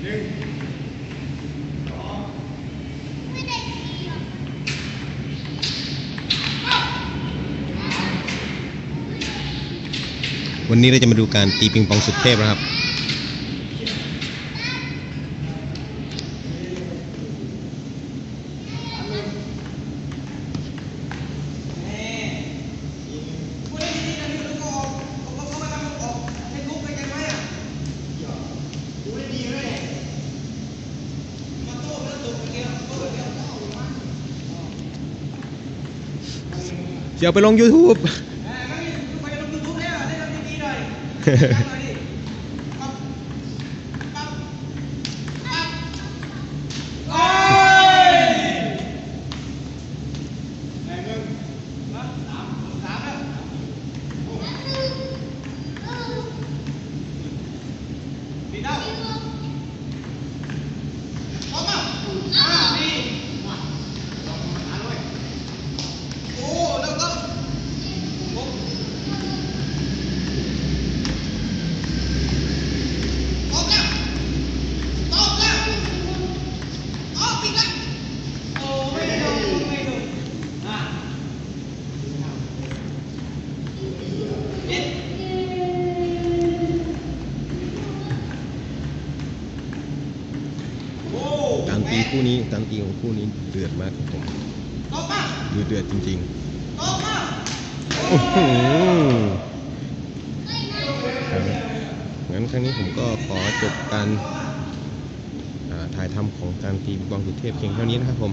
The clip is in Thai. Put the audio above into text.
วันนี้เราจะมาดูการตีปิงปองสุดเทพนะครับ จะเอาไปลง YouTube การตีคู่นี้การตีของคู่นี้เดือดมากครับผมดูเดือดจริงๆโอ้โหงั้นครั้งนี้ผมก็ขอจบการ ถ่ายทำของการตีบองสุเทพเพียงเท่านี้นะครับผม